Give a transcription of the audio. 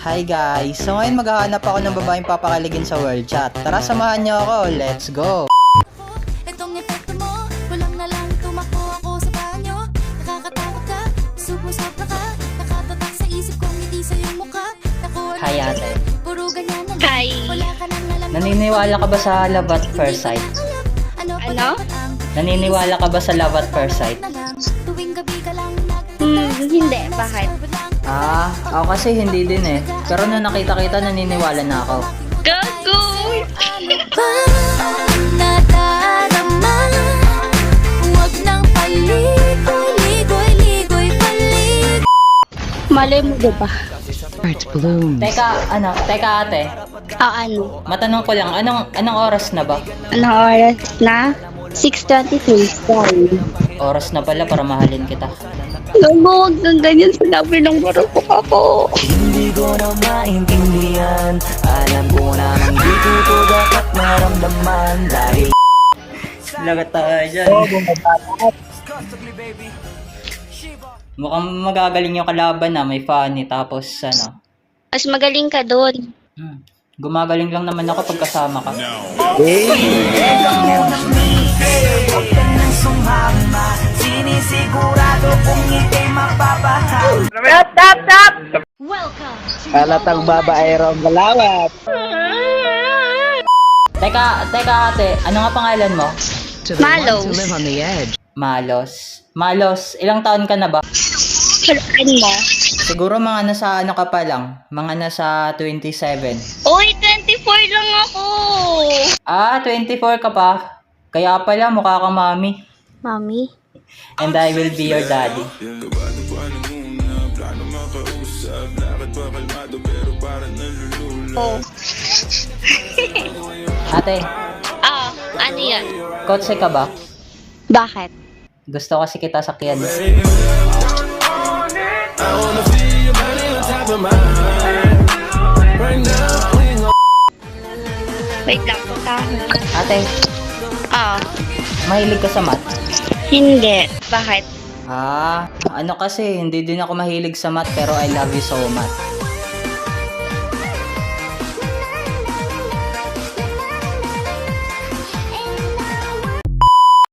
Hi guys! So ngayon maghahanap ako ng babaeng papakaligin sa world chat. Tara samahan niyo ako, let's go! Itong epekto mo, kulang na lang tumakbo ako sa banyo Nakakatakot ka, sumusobra ka Nakatatak sa isip kong hindi sa iyong mukha Nakuha na Hi, ate. Puro ganyan na lang. Hi. Wala ka nang alam Naniniwala ka ba sa love at first sight? Ano? pa Ano? dapat ang Naniniwala ka ba sa love at first sight? na lang Tuwing gabi ka lang nag Hmm, hindi. Bakit? Ah, ako kasi hindi din eh. Pero nung nakita kita, naniniwala na ako. Gago! Ano ba nadarama? Huwag nang paligoy, ligoy, ligoy, palig Malay mo diba? Teka, ano, teka ate, Ah, ano? matanong ko lang, anong, anong oras na ba? Anong oras na? 6.23. Sorry. Oras na pala para mahalin kita. Gago, huwag kang ganyan. Sinabi ng marupok ako. Hindi ko na maintindihan Alam ko namang di ko to dapat naramdaman Dahil Lagat tayo dyan. Mukhang magagaling yung kalaban na, may funny, tapos ano. Mas magaling ka doon. Hmm. Gumagaling lang naman ako pag kasama ka. Huwag ka nang sumama Sinisigurado mapapahal Halatang babae raw galawat. Teka, teka ate, ano nga pangalan mo? Malos. Malos. Malos, ilang taon ka na ba? Halaan mo. Siguro mga nasa ano ka pa lang, mga nasa 27. Uy, 24 lang ako. Ah, 24 ka pa. Kaya pala mukha kang mami. Mami? And I will be your daddy. Oh. Ate, Ah, ano yan? kotse ka ba? Bakit? Gusto kasi kita sakyan. Wait lang, punta. Ate, Ah, mahilig ka sa math? hindi. Bakit? Ah, ano kasi, hindi din ako mahilig sa math pero I love you so much.